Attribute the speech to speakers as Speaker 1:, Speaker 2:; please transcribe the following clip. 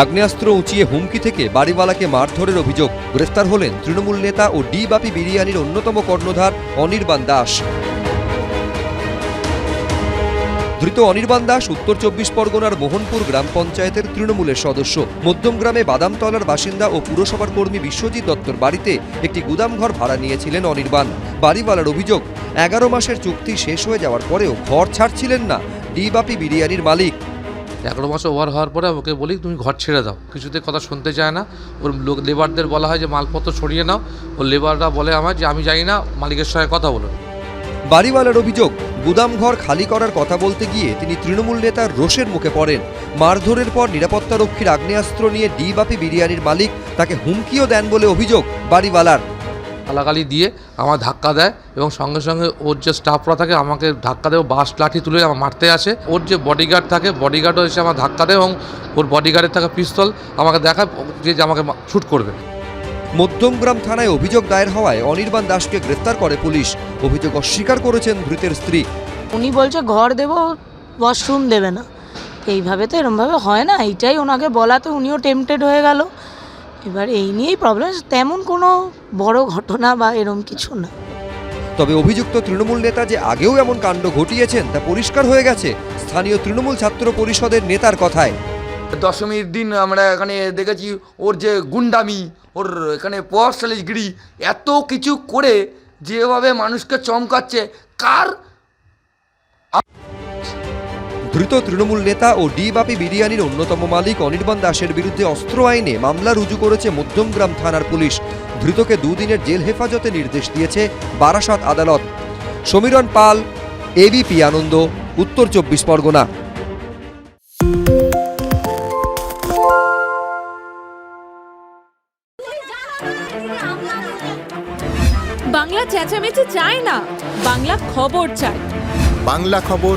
Speaker 1: আগ্নেয়াস্ত্র উঁচিয়ে হুমকি থেকে বাড়িওয়ালাকে মারধরের অভিযোগ। গ্রেফতার হলেন তৃণমূল নেতা ও ডি বাপি বিরিয়ানির অন্যতম কর্ণধার অনির্বাণ দাস। ধৃত অনির্বাণ দাস উত্তর চব্বিশ পরগনার মোহনপুর গ্রাম পঞ্চায়েতের তৃণমূলের সদস্য। মধ্যমগ্রামে বাদামতলার বাসিন্দা ও পুরসভার কর্মী বিশ্বজিৎ দত্তর বাড়িতে একটি গুদামঘর ভাড়া নিয়েছিলেন অনির্বাণ। বাড়িওয়ালার অভিযোগ, এগারো মাসের চুক্তি শেষ হয়ে যাওয়ার পরেও ঘর ছাড়ছিলেন না ডি বাপি বিরিয়ানির মালিক।
Speaker 2: এগারো মাস ওভার হওয়ার পরে ওকে বলি, তুমি ঘর ছেড়ে দাও। কিছুতে কথা শুনতে চায় না। ওর লোক লেবারদের বলা হয় যে, মালপত্র ছড়িয়ে নাও। ওর লেবাররা বলে আমার যে, আমি জানি না, মালিকের সঙ্গে কথা বলুন
Speaker 1: বাড়িওয়ালার অভিযোগ গুদামঘর খালি করার কথা বলতে গিয়ে তিনি তৃণমূল নেতার রোষের মুখে পড়েন। মারধরের পর নিরাপত্তারক্ষীর আগ্নেয়াস্ত্র নিয়ে ডি বাপি বিরিয়ানির মালিক তাকে হুমকিও দেন বলে অভিযোগ বাড়িওয়ালার।
Speaker 2: গালাগালি দিয়ে আমার ধাক্কা দেয় এবং সঙ্গে সঙ্গে ওর যে স্টাফরা থাকে আমাকে ধাক্কা দেয় বাস লাঠি তুলে আমার মারতে আসে। ওর যে বডিগার্ড থাকে বডিগার্ডও এসে আমার ধাক্কা দেয় এবং ওর বডিগার্ডের থাকা পিস্তল আমাকে দেখায় যে যে আমাকে শ্যুট করবে।
Speaker 1: মধ্যমগ্রাম থানায় অভিযোগ দায়ের হওয়ায় অনির্বাণ দাসকে গ্রেফতার করে পুলিশ। অভিযোগ অস্বীকার করেছেন ধৃতের স্ত্রী।
Speaker 3: উনি বলছে ঘর দেবো ওয়াশরুম দেবে না। এইভাবে তো এরমভাবে হয় না। এইটাই ওনাকে বলাতে উনিও টেম্পটেড হয়ে গেল। এবার এই নিয়েই প্রবলেম তেমন কোনো বড় ঘটনা বা এরম কিছু না।
Speaker 1: তবে অভিযুক্ত তৃণমূল নেতা যে আগেও এমন কাণ্ড ঘটিয়েছেন তা পরিষ্কার হয়ে গেছে স্থানীয় তৃণমূল ছাত্র পরিষদের নেতার কথায়।
Speaker 4: দশমীর দিন আমরা এখানে দেখেছি ওর যে গুন্ডামি ওর এখানে পয়াশালিশগিরি এত কিছু করে যেভাবে মানুষকে চমকাচ্ছে কার
Speaker 1: ধৃত তৃণমূল নেতা ও ডি বাপি বিরিয়ানির অন্যতম মালিক অনির্বাণ দাসের বিরুদ্ধে অস্ত্র আইনে মামলা রুজু করেছে মধ্যমগ্রাম থানার পুলিশ। ধৃতকে দুদিনের জেল হেফাজতে নির্দেশ দিয়েছে বারাসাত আদালত। সমীরণ পাল এবিপি আনন্দ উত্তর চব্বিশ পরগনা।
Speaker 5: বাংলা চেঁচামেচি চায় না বাংলা খবর চায়।
Speaker 6: বাংলা খবর